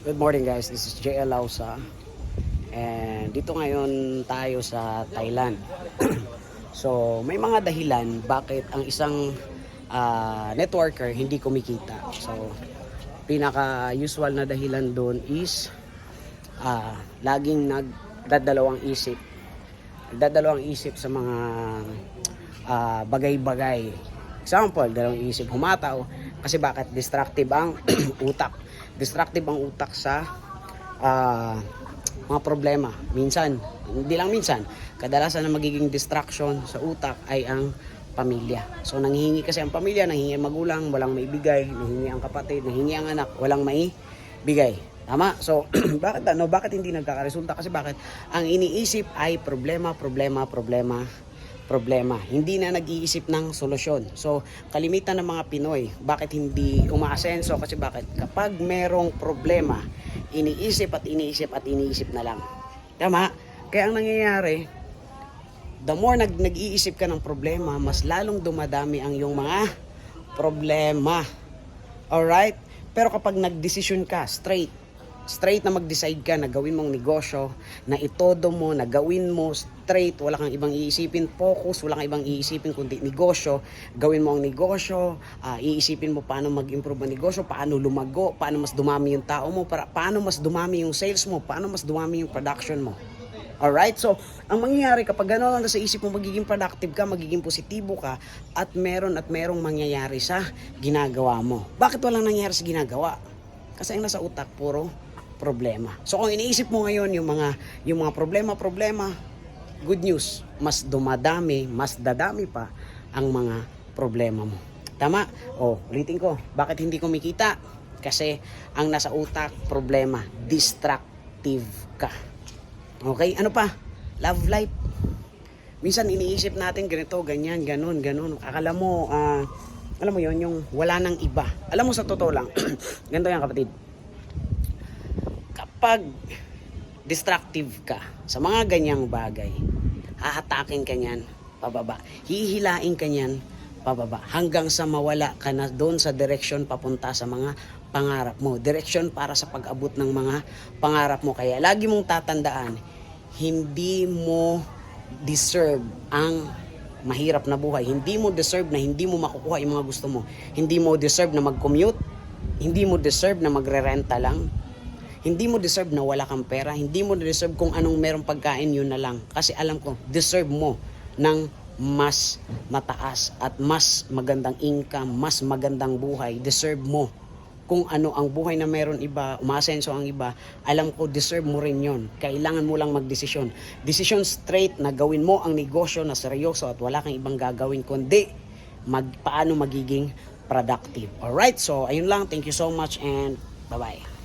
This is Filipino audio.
Good morning guys, this is JL Lausa and dito ngayon tayo sa Thailand. so may mga dahilan bakit ang isang ah, networker hindi kumikita. So pinaka usual na dahilan doon is ah, laging nagdadalawang isip. Nagdadalawang isip sa mga ah, bagay-bagay. Example, dalawang isip humataw kasi bakit distractive ang utak. Distractive ang utak sa ah, mga problema. Minsan, hindi lang minsan, kadalasan na magiging distraction sa utak ay ang pamilya. So nanghihingi kasi ang pamilya, nanghihingi ang magulang, walang maibigay, nanghihingi ang kapatid, nanghihingi ang anak, walang maibigay. Tama? So, bakit ano? Bakit hindi nagkakaresulta? Kasi bakit? Ang iniisip ay problema, problema, problema, problema. Hindi na nag-iisip ng solusyon. So, kalimitan ng mga Pinoy, bakit hindi umaasenso? Kasi bakit? Kapag merong problema, iniisip at iniisip at iniisip na lang. Tama? Kaya ang nangyayari, the more nag nag-iisip ka ng problema, mas lalong dumadami ang iyong mga problema. Alright? Pero kapag nagdesisyon ka, straight, straight na mag-decide ka na gawin mong negosyo, na itodo mo, na gawin mo straight, wala kang ibang iisipin, focus, wala kang ibang iisipin kundi negosyo, gawin mo ang negosyo, ah, iisipin mo paano mag-improve ang negosyo, paano lumago, paano mas dumami yung tao mo, para, paano mas dumami yung sales mo, paano mas dumami yung production mo. Alright? So, ang mangyayari kapag gano'n lang sa isip mo, magiging productive ka, magiging positibo ka, at meron at merong mangyayari sa ginagawa mo. Bakit walang nangyayari sa ginagawa? Kasi ang nasa utak, puro problema. So, kung iniisip mo ngayon yung mga, yung mga problema-problema, good news, mas dumadami, mas dadami pa ang mga problema mo. Tama? O, ulitin ko, bakit hindi kumikita? Kasi ang nasa utak, problema, distractive ka. Okay, ano pa? Love life. Minsan iniisip natin ganito, ganyan, ganun, ganun. Akala mo, ah, alam mo yon yung wala nang iba. Alam mo sa totoo lang, ganito yan kapatid. Kapag distractive ka sa mga ganyang bagay, hahatakin ka niyan pababa. Hihilain ka niyan pababa hanggang sa mawala ka na doon sa direksyon papunta sa mga pangarap mo. Direksyon para sa pag-abot ng mga pangarap mo. Kaya lagi mong tatandaan, hindi mo deserve ang mahirap na buhay. Hindi mo deserve na hindi mo makukuha yung mga gusto mo. Hindi mo deserve na mag-commute. Hindi mo deserve na magre-renta lang. Hindi mo deserve na wala kang pera. Hindi mo deserve kung anong merong pagkain, yun na lang. Kasi alam ko, deserve mo ng mas mataas at mas magandang income, mas magandang buhay. Deserve mo kung ano ang buhay na meron iba, umasenso ang iba, alam ko deserve mo rin yon. Kailangan mo lang magdesisyon. Desisyon straight na gawin mo ang negosyo na seryoso at wala kang ibang gagawin kundi mag, paano magiging productive. Alright, so ayun lang. Thank you so much and bye-bye.